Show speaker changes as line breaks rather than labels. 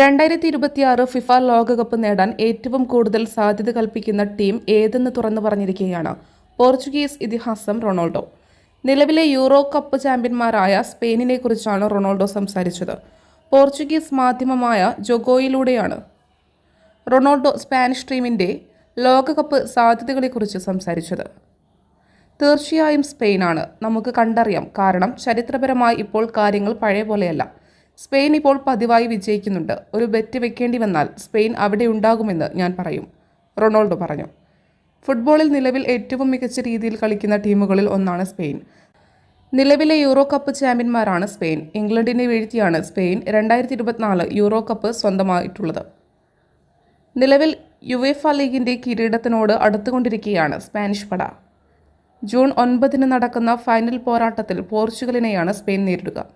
രണ്ടായിരത്തി ഇരുപത്തിയാറ് ഫിഫ ലോകകപ്പ് നേടാൻ ഏറ്റവും കൂടുതൽ സാധ്യത കൽപ്പിക്കുന്ന ടീം ഏതെന്ന് തുറന്നു പറഞ്ഞിരിക്കുകയാണ് പോർച്ചുഗീസ് ഇതിഹാസം റൊണാൾഡോ. നിലവിലെ യൂറോ കപ്പ് ചാമ്പ്യന്മാരായ സ്പെയിനിനെ കുറിച്ചാണ് റൊണാൾഡോ സംസാരിച്ചത്. പോർച്ചുഗീസ് മാധ്യമമായ ജൊഗോയിലൂടെയാണ്. റൊണാൾഡോ സ്പാനിഷ് ടീമിന്റെ ലോകകപ്പ് സാധ്യതകളെക്കുറിച്ച് സംസാരിച്ചത്. തീർച്ചയായും സ്പെയിനാണ്. നമുക്ക് കണ്ടറിയാം. കാരണം ചരിത്രപരമായി ഇപ്പോൾ കാര്യങ്ങൾ പഴയ പോലെയല്ല സ്പെയിൻ ഇപ്പോൾ പതിവായി വിജയിക്കുന്നുണ്ട്. ഒരു ബെറ്റ് വെക്കേണ്ടി വന്നാൽ സ്പെയിൻ അവിടെ ഉണ്ടാകുമെന്ന് ഞാൻ പറയും. റൊണാൾഡോ പറഞ്ഞു. ഫുട്ബോളിൽ നിലവിൽ ഏറ്റവും മികച്ച രീതിയിൽ കളിക്കുന്ന ടീമുകളിൽ ഒന്നാണ് സ്പെയിൻ. നിലവിലെ യൂറോ കപ്പ് ചാമ്പ്യന്മാരാണ് സ്പെയിൻ. ഇംഗ്ലണ്ടിനെ വീഴ്ത്തിയാണ് സ്പെയിൻ രണ്ടായിരത്തി ഇരുപത്തിനാല് യൂറോ കപ്പ് സ്വന്തമായിട്ടുള്ളത്. നിലവിൽ യുവേഫ ലീഗിന്റെ കിരീടത്തിനോട് അടുത്തുകൊണ്ടിരിക്കുകയാണ് സ്പാനിഷ് പട. ജൂൺ ഒൻപതിന് നടക്കുന്ന ഫൈനൽ പോരാട്ടത്തിൽ പോർച്ചുഗലിനെയാണ് സ്പെയിൻ നേരിടുക.